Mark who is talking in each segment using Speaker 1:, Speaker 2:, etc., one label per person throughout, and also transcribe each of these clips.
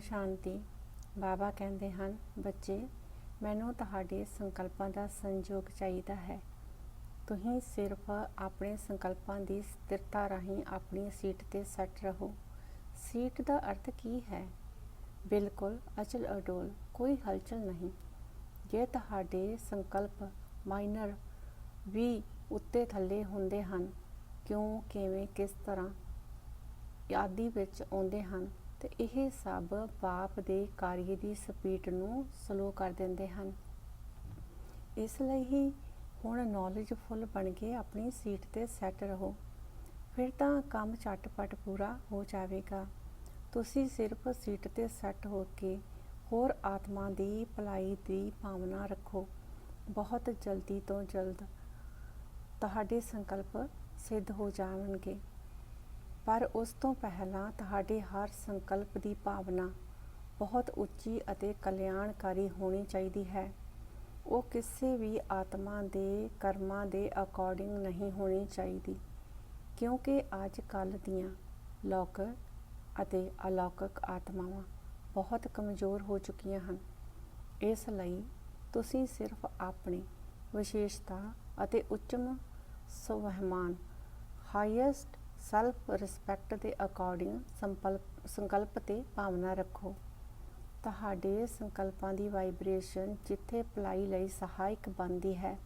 Speaker 1: ਸ਼ਾਂਤੀ। ਬਾਬਾ ਕਹਿੰਦੇ ਹਨ, ਬੱਚੇ, ਮੈਨੂੰ ਤੁਹਾਡੇ ਸੰਕਲਪਾਂ ਦਾ ਸੰਯੋਗ ਚਾਹੀਦਾ ਹੈ। ਤੁਸੀਂ ਸਿਰਫ ਆਪਣੇ ਸੰਕਲਪਾਂ ਦੀ ਸਥਿਰਤਾ ਰਾਹੀਂ ਆਪਣੀ ਸੀਟ ਤੇ ਸੈੱਟ ਰਹੋ। ਸੀਟ ਦਾ ਅਰਥ ਕੀ ਹੈ? ਬਿਲਕੁਲ ਅਚਲ ਅਡੋਲ, ਕੋਈ ਹਲਚਲ ਨਹੀਂ। ਜੇ ਤੁਹਾਡੇ ਸੰਕਲਪ ਮਾਈਨਰ ਵੀ ਉੱਤੇ ਥੱਲੇ ਹੁੰਦੇ ਹਨ, ਕਿਉਂ, ਕਿਵੇਂ, ਕਿਸ ਤਰ੍ਹਾਂ ਆਦਿ ਵਿੱਚ ਆਉਂਦੇ ਹਨ ਤੇ ਇਹ ਸਭ ਬਾਪ ਦੇ ਕਾਰਜ ਦੀ ਸਪੀਡ ਨੂੰ ਸਲੋ ਕਰ ਦਿੰਦੇ ਹਨ। ਇਸ ਲਈ ਹੀ ਹੁਣ ਨੌਲੇਜਫੁਲ ਬਣ ਕੇ ਆਪਣੀ ਸੀਟ ਤੇ ਸੈੱਟ ਰਹੋ। ਫਿਰ ਤਾਂ ਕੰਮ ਝਟਪਟ ਪੂਰਾ ਹੋ ਜਾਵੇਗਾ। ਤੁਸੀਂ ਸਿਰਫ ਸੀਟ ਤੇ ਸੈੱਟ ਹੋ ਕੇ ਹੋਰ ਆਤਮਾ ਦੀ ਭਲਾਈ ਦੀ ਭਾਵਨਾ ਰੱਖੋ। ਬਹੁਤ ਜਲਦੀ ਤੋਂ ਜਲਦ ਤੁਹਾਡੇ ਸੰਕਲਪ ਸਿੱਧ ਹੋ ਜਾਣਗੇ। ਪਰ ਉਸ ਤੋਂ ਪਹਿਲਾਂ ਤੁਹਾਡੇ ਹਰ ਸੰਕਲਪ ਦੀ ਭਾਵਨਾ ਬਹੁਤ ਉੱਚੀ ਅਤੇ ਕਲਿਆਣਕਾਰੀ ਹੋਣੀ ਚਾਹੀਦੀ ਹੈ। ਉਹ ਕਿਸੇ ਵੀ ਆਤਮਾ ਦੇ ਕਰਮਾਂ ਦੇ ਅਕੋਰਡਿੰਗ ਨਹੀਂ ਹੋਣੀ ਚਾਹੀਦੀ, ਕਿਉਂਕਿ ਅੱਜ ਕੱਲ ਦੀਆਂ ਲੌਕਿਕ ਅਤੇ ਅਲੌਕਿਕ ਆਤਮਾਵਾਂ ਬਹੁਤ ਕਮਜ਼ੋਰ ਹੋ ਚੁੱਕੀਆਂ ਹਨ। ਇਸ ਲਈ ਤੁਸੀਂ ਸਿਰਫ ਆਪਣੀ ਵਿਸ਼ੇਸ਼ਤਾ ਅਤੇ ਉੱਚਮ ਸਵਹਿਮਾਨ ਹਾਈਐਸਟ ਸੈਲਫ ਰਿਸਪੈਕਟ ਦੇ ਅਕੋਰਡਿੰਗ ਸੰਕਲਪ ਸੰਕਲਪ ਤੇ ਭਾਵਨਾ ਰੱਖੋ। ਤੁਹਾਡੇ ਸੰਕਲਪਾਂ ਦੀ ਵਾਈਬ੍ਰੇਸ਼ਨ ਜਿੱਥੇ ਭਲਾਈ ਲਈ ਸਹਾਇਕ ਬਣਦੀ ਹੈ,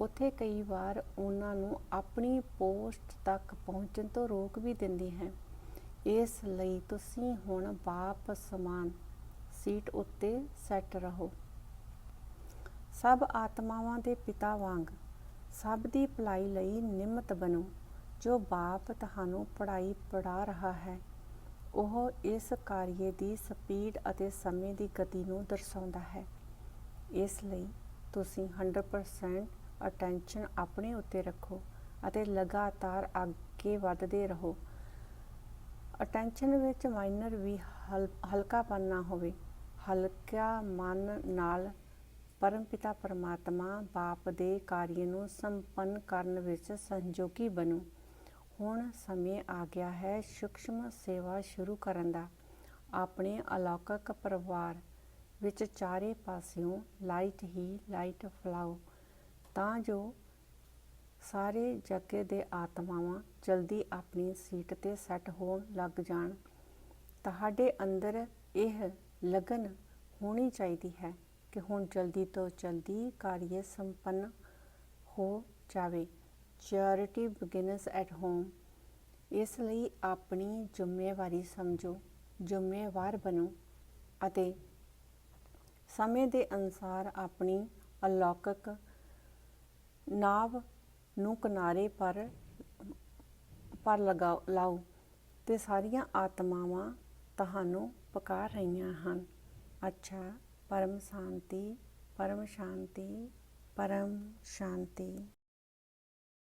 Speaker 1: ਉੱਥੇ ਕਈ ਵਾਰ ਉਹਨਾਂ ਨੂੰ ਆਪਣੀ ਪੋਸਟ ਤੱਕ ਪਹੁੰਚਣ ਤੋਂ ਰੋਕ ਵੀ ਦਿੰਦੀ ਹੈ। ਇਸ ਲਈ ਤੁਸੀਂ ਹੁਣ ਬਾਪ ਸਮਾਨ ਸੀਟ ਉੱਤੇ ਸੈੱਟ ਰਹੋ। ਸਭ ਆਤਮਾਵਾਂ ਦੇ ਪਿਤਾ ਵਾਂਗ ਸਭ ਦੀ ਭਲਾਈ ਲਈ ਨਿਮਤ ਬਣੋ। ਜੋ ਬਾਪ ਤੁਹਾਨੂੰ ਪੜ੍ਹਾਈ ਪੜਾ ਰਿਹਾ ਹੈ, ਉਹ ਇਸ ਕਾਰਜ ਦੀ ਸਪੀਡ ਅਤੇ ਸਮੇਂ ਦੀ ਗਤੀ ਨੂੰ ਦਰਸਾਉਂਦਾ ਹੈ। ਇਸ ਲਈ ਤੁਸੀਂ 100% ਅਟੈਂਸ਼ਨ ਆਪਣੇ ਉੱਤੇ ਰੱਖੋ ਅਤੇ ਲਗਾਤਾਰ ਅੱਗੇ ਵਧਦੇ ਰਹੋ। ਅਟੈਂਸ਼ਨ ਵਿੱਚ ਮਾਈਨਰ ਵੀ ਹਲਕਾਪਨ ਨਾ ਹੋਵੇ। ਹਲਕਾ ਮਨ ਨਾਲ ਪਰਮਪਿਤਾ ਪਰਮਾਤਮਾ ਬਾਪ ਦੇ ਕਾਰਜ ਨੂੰ ਸੰਪੰਨ ਕਰਨ ਵਿੱਚ ਸਹਿਯੋਗੀ ਬਣੋ। ਹੁਣ ਸਮੇਂ ਆ ਗਿਆ ਹੈ ਸੂਖਸ਼ਮ ਸੇਵਾ ਸ਼ੁਰੂ ਕਰਨ ਦਾ। ਆਪਣੇ ਅਲੌਕਿਕ ਪਰਿਵਾਰ ਵਿੱਚ ਚਾਰੇ ਪਾਸਿਓਂ ਲਾਈਟ ਹੀ ਲਾਈਟ ਫਲਾਓ, ਤਾਂ ਜੋ ਸਾਰੇ ਜੱਗੇ ਦੇ ਆਤਮਾਵਾਂ ਜਲਦੀ ਆਪਣੀ ਸੀਟ ਤੇ ਸੈੱਟ ਹੋਣ ਲੱਗ ਜਾਣ। ਤੁਹਾਡੇ ਅੰਦਰ ਇਹ ਲਗਨ ਹੋਣੀ ਚਾਹੀਦੀ ਹੈ ਕਿ ਹੁਣ ਜਲਦੀ ਤੋਂ ਜਲਦੀ ਕਾਰਜ ਸੰਪੰਨ ਹੋ ਜਾਵੇ। ਚੈਰਿਟੀ ਬਿਗਨਸ ਐਟ ਹੋਮ ਇਸ ਲਈ ਆਪਣੀ ਜ਼ਿੰਮੇਵਾਰੀ ਸਮਝੋ, ਜ਼ਿੰਮੇਵਾਰ ਬਣੋ ਅਤੇ ਸਮੇਂ ਦੇ ਅਨੁਸਾਰ ਆਪਣੀ ਅਲੌਕਿਕ ਨਾਵ ਨੂੰ ਕਿਨਾਰੇ ਪਰ ਪਰ ਲਗਾਓ, ਲਾਓ ਤੇ ਸਾਰੀਆਂ ਆਤਮਾਵਾਂ ਤੁਹਾਨੂੰ ਪੁਕਾਰ ਰਹੀਆਂ ਹਨ। ਅੱਛਾ, ਪਰਮ ਸ਼ਾਂਤੀ ਪਰਮ ਸ਼ਾਂਤੀ ਪਰਮ ਸ਼ਾਂਤੀ।